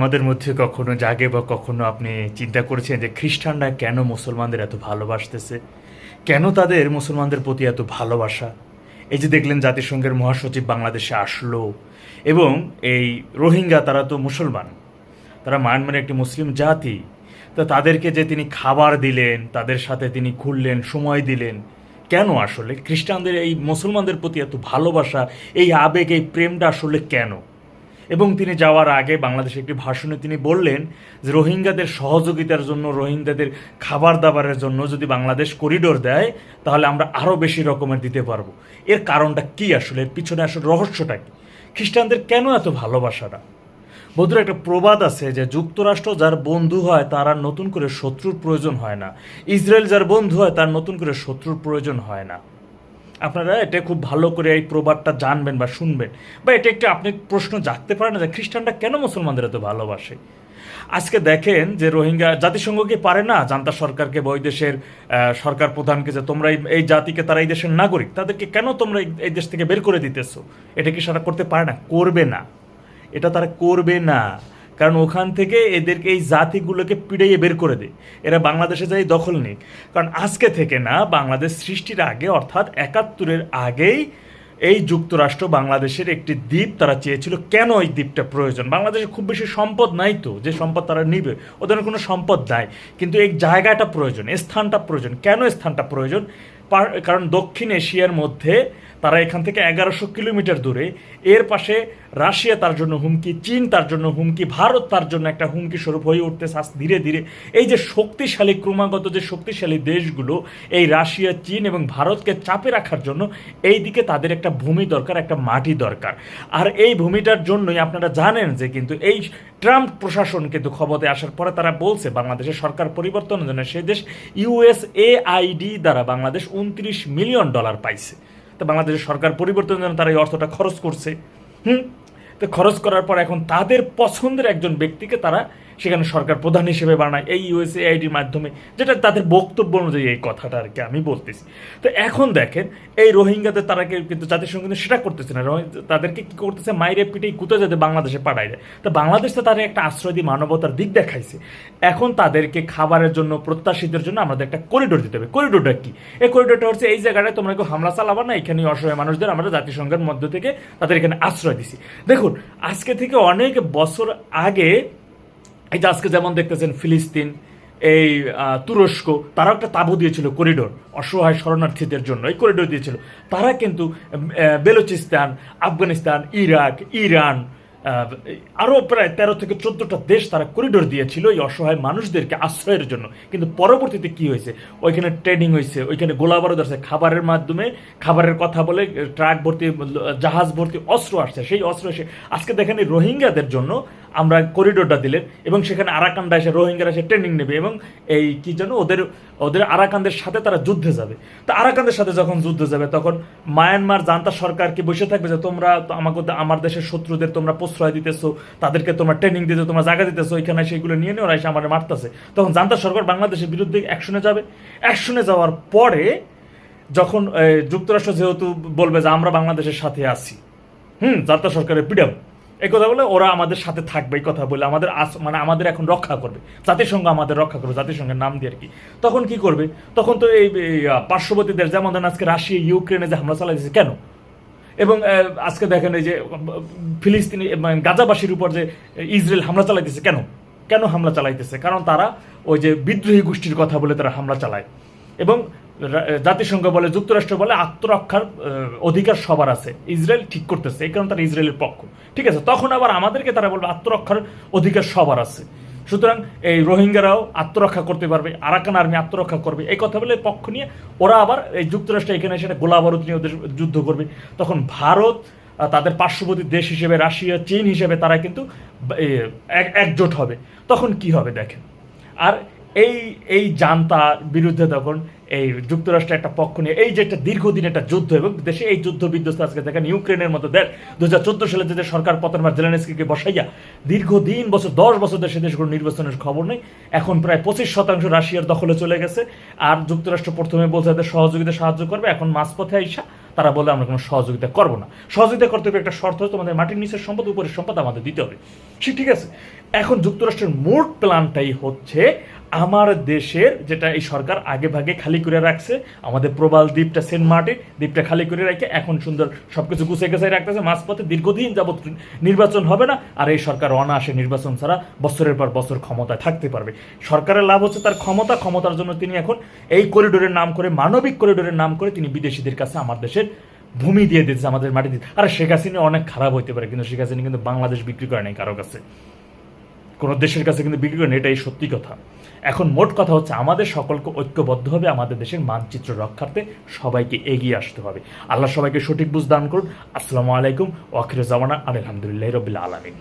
আমাদের মধ্যে কখনো জাগে বা কখনো আপনি চিন্তা করেছেন যে খ্রিস্টানরা কেন মুসলমানদের এত ভালোবাসতেছে? কেন তাদের মুসলমানদের প্রতি এত ভালোবাসা? এই যে দেখলেন জাতিসংঘের মহাসচিব বাংলাদেশে আসলো এবং এই রোহিঙ্গা তারা তো মুসলমান। তারা মায়ানমারের একটি মুসলিম জাতি। তো তাদেরকে যে তিনি খাবার দিলেন, তাদের সাথে তিনি ঘুরলেন, সময় দিলেন, কেন আসলে? খ্রিস্টানদের এই মুসলমানদের প্রতি এত ভালোবাসা, এই আবেগ, এই প্রেমটা আসলে কেন? এবং তিনি যাওয়ার আগে বাংলাদেশে একটি ভাষণে তিনি বললেন যে রোহিঙ্গাদের সহযোগিতার জন্য, রোহিঙ্গাদের খাবার দাবারের জন্য যদি বাংলাদেশ করিডোর দেয়, তাহলে আমরা আরও বেশি রকমের দিতে পারব। এর কারণটা কি আসলে? এর পিছনে আসলে রহস্যটা কি? খ্রিস্টানদের কেন এত ভালোবাসাটা? বন্ধুরা, একটা প্রবাদ আছে যে যুক্তরাষ্ট্র যার বন্ধু হয়, তার আর নতুন করে শত্রুর প্রয়োজন হয় না। ইসরায়েল যার বন্ধু হয়, তার নতুন করে শত্রুর প্রয়োজন হয় না। আপনারা এটা খুব ভালো করে এই প্রবাদটা জানবেন বা শুনবেন। বা এটা একটু আপনি প্রশ্ন জাগতে পারেন যে খ্রিস্টানরা কেন মুসলমানদের এত ভালোবাসে? আজকে দেখেন যে রোহিঙ্গা জাতিসংঘ কি পারে না? জান্তা সরকারকে বা ওই দেশের সরকার প্রধানকে যে তোমরা এই- জাতিকে তারা এই দেশের নাগরিক, তাদেরকে কেন তোমরা এই দেশ থেকে বের করে দিতেছো? এটা কি সারা করতে পারে না? করবে না। এটা তারা করবে না। কারণ ওখান থেকে এদেরকে এই জাতিগুলোকে পিড়াইয়ে বের করে দেয় এরা বাংলাদেশে যাই দখল নেই। কারণ আজকে থেকে না, বাংলাদেশ সৃষ্টির আগে, অর্থাৎ একাত্তরের আগেই এই যুক্তরাষ্ট্র বাংলাদেশের একটি দ্বীপ তারা চেয়েছিল, কেন এই দ্বীপটা প্রয়োজন? বাংলাদেশে খুব বেশি সম্পদ নাই তো, যে সম্পদ তারা নিবে, ওদের কোনো সম্পদ নাই। কিন্তু এই জায়গাটা প্রয়োজন স্থানটা প্রয়োজন। কেন স্থানটা প্রয়োজন? পার- কারণ দক্ষিণ এশিয়ার মধ্যে তারা এখান থেকে এগারোশো কিলোমিটার দূরে। এর পাশে রাশিয়া তার জন্য হুমকি, চীন তার জন্য হুমকি, ভারত তার জন্য একটা হুমকি স্বরূপ হয়ে উঠতেছে আজ ধীরে ধীরে। এই যে শক্তিশালী, ক্রমাগত যে শক্তিশালী দেশগুলো, এই রাশিয়া, চীন এবং ভারতকে চাপে রাখার জন্য এই দিকে তাদের একটা ভূমি দরকার, একটা মাটি দরকার। আর এই ভূমিটার জন্যই আপনারা জানেন যে কিন্তু এই ট্রাম্প প্রশাসন কিন্তু ক্ষমতায় আসার পরে তারা বলছে, বাংলাদেশের সরকার পরিবর্তনের জন্য সেই দেশ ইউএসএআইডি দ্বারা বাংলাদেশ উনত্রিশ মিলিয়ন ডলার পাইছে। তো বাংলাদেশের সরকার পরিবর্তনের জন্য তারা এই অর্থটা খরচ করছে, হুম? তো খরচ করার পর এখন তাদের পছন্দের একজন ব্যক্তিকে তারা সেখানে সরকার প্রধান হিসেবে বানায় এই ইউএসএ আইডির মাধ্যমে, যেটা তাদের বক্তব্য অনুযায়ী এই কথাটা আর কি আমি বলতেছি। তো এখন দেখেন, এই রোহিঙ্গাদের তারা কিন্তু, জাতিসংঘ কিন্তু সেটা করতেছে না। তাদেরকে কি করতেছে? মাইরে পিটেই কুতে যাতে বাংলাদেশে পাঠায় দেয়। তো বাংলাদেশ তো তাদের একটা আশ্রয় দিয়ে মানবতার দিক দেখাইছে। এখন তাদেরকে খাবারের জন্য প্রত্যাশীদের জন্য আমাদের একটা করিডোর দিতে হবে। করিডোরটা কি? এই করিডোরটা হচ্ছে এই জায়গাটায় তোমরা কেউ হামলা চালাবা না, এখানে অসহায় মানুষদের আমরা জাতিসংঘের মধ্য থেকে তাদের এখানে আশ্রয় দিছি। দেখুন, আজকে থেকে অনেক বছর আগে এই যে আজকে যেমন দেখতেছেন ফিলিস্তিন, এই তুরস্ক, তারাও একটা তাবু দিয়েছিল করিডোর, অসহায় শরণার্থীদের জন্য। এই করিডোর দিয়েছিল। তারা কিন্তু বেলুচিস্তান, আফগানিস্তান, ইরাক, ইরান আরও প্রায় তেরো থেকে চোদ্দোটা দেশ তারা করিডোর দিয়েছিল এই অসহায় মানুষদেরকে আশ্রয়ের জন্য। কিন্তু পরবর্তীতে কি হয়েছে? ওইখানে ট্রেনিং হয়েছে, ওইখানে গোলাবারুদ আসছে খাবারের মাধ্যমে, খাবারের কথা বলে, ট্রাক ভর্তি, জাহাজ ভর্তি অস্ত্র আসছে। সেই অস্ত্র এসে, আজকে দেখেন রোহিঙ্গাদের জন্য আমরা করিডোরটা দিলেন এবং সেখানে আরাকানরা এসে, রোহিঙ্গারা এসে ট্রেনিং নেবে এবং এই কি যেন ওদের ওদের আরাকানদের সাথে তারা যুদ্ধে যাবে। তো আরাকানদের সাথে যখন যুদ্ধে যাবে, তখন মায়ানমার জান্তা সরকার কি বসে থাকবে যে, তোমরা আমাকে, আমার দেশের শত্রুদের তোমরা প্রশ্রয় দিতেছো, তাদেরকে তোমরা ট্রেনিং দিতেছো, তোমরা জায়গা দিতেছো ওইখানে সেগুলো নিয়ে নিয়ে ওরা এসে আমার মারতেছে। তখন জান্তা সরকার বাংলাদেশের বিরুদ্ধে অ্যাকশনে যাবে। অ্যাকশনে যাওয়ার পরে যখন যুক্তরাষ্ট্র যেহেতু বলবে যে, আমরা বাংলাদেশের সাথে আছি। হুম, জান্তা সরকারের পিডাম এই কথা বলে ওরা আমাদের সাথে থাকবে, এই কথা বলে আমাদের আস- মানে আমাদের এখন রক্ষা করবে, জাতিসংঘ আমাদের রক্ষা করবে, জাতিসংঘের নাম দিয়ে আর কি। তখন কি করবে? তখন তো এই পার্শ্ববর্তী দেশ যেমন ধরেন আজকে রাশিয়া, ইউক্রেনে যে হামলা চালাইছে কেন? এবং আজকে দেখেন এই যে ফিলিস্তিনি মানে গাজাবাসীর উপর যে ইসরায়েল হামলা চালাইতেছে, কেন? কেন হামলা চালাইতেছে? কারণ তারা ওই যে বিদ্রোহী গোষ্ঠীর কথা বলে তারা হামলা চালায়। এবং জাতিসংঘ বলে, যুক্তরাষ্ট্র বলে, আত্মরক্ষার অধিকার সবার আছে। ইসরায়েল ঠিক করতেছে, এই কারণে তারা ইসরায়েলের পক্ষ। ঠিক আছে, তখন আবার আমাদেরকে তারা বলবে, আত্মরক্ষার অধিকার সবার আছে। সুতরাং এই রোহিঙ্গারাও আত্মরক্ষা করতে পারবে, আরাকান আর্মি আত্মরক্ষা করবে। এই কথা বলে পক্ষ নিয়ে ওরা আবার এই যুক্তরাষ্ট্র এখানে সেটা গোলাবারুদ নিয়ে ওদের যুদ্ধ করবে। তখন ভারত তাদের পার্শ্ববর্তী দেশ হিসেবে, রাশিয়া, চীন হিসেবে তারা কিন্তু এক- একজোট হবে। তখন কি হবে দেখেন? আর এই এই জান্তার বিরুদ্ধে তখন এই যুক্তরাষ্ট্রের একটা পক্ষ নিয়ে, এই যে একটা দীর্ঘদিন একটা যুদ্ধ এবং দেশে এই যুদ্ধ বিধ্বস্ত আজকে দেখেন ইউক্রেনের মতো দেশ দু হাজার চোদ্দ সালে যে সরকার পতন বা জেলেনস্কিকে বসাইয়া দীর্ঘদিন বছর, দশ বছর দেশে দেশগুলো নির্বাচনের খবর নেই, এখন প্রায় পঁচিশ শতাংশ রাশিয়ার দখলে চলে গেছে, আর যুক্তরাষ্ট্র প্রথমে বলছে তাদের সহযোগিতা সাহায্য করবে, এখন মাঝপথে আইসা তারা বলে আমরা কোনো সহযোগিতা করব না। সহযোগিতা করতে হবে একটা শর্ত তোমাদের মাটির নিচের সম্পদ, উপরের সম্পদ আমাদের দিতে হবে। সে ঠিক আছে এখন যুক্তরাষ্ট্রের মোট প্ল্যানটাই হচ্ছে আমার দেশের যেটা এই সরকার আগে ভাগে খালি করে রাখছে, আমাদের প্রবাল দ্বীপটা সেন্ট মার্টিন, দ্বীপটা খালি করে রেখে এখন সুন্দর সবকিছু গুছিয়ে গেছে রাখতেছে, মাঝপথে দীর্ঘদিন যাবত নির্বাচন হবে না, আর এই সরকার অনায়াসে নির্বাচন ছাড়া বছরের পর বছর ক্ষমতায় থাকতে পারবে। সরকারের লাভ হচ্ছে তার ক্ষমতা, ক্ষমতার জন্য তিনি এখন এই করিডোরের নাম করে, মানবিক করিডোরের নাম করে তিনি বিদেশিদের কাছে আমার দেশের ভূমি দিয়ে দিচ্ছে, আমাদের মাটি দিতে আর শেখ হাসিনা অনেক খারাপ হইতে পারে, কিন্তু শেখ হাসিনা কিন্তু বাংলাদেশ বিক্রি করে নাই কারও কাছে। কোনো দেশের কাছে কিন্তু বিক্রি করেন, এটাই সত্যি কথা। এখন মোট কথা হচ্ছে, আমাদের সকলকে ঐক্যবদ্ধ হবে, আমাদের দেশের মানচিত্র রক্ষার্থে সবাইকে এগিয়ে আসতে হবে। আল্লাহ সবাইকে সঠিক বুঝ দান করুন। আসসালামু আলাইকুম ওয়াকির আলহামদুলিল্লাহ রবিল্লা আলমিন।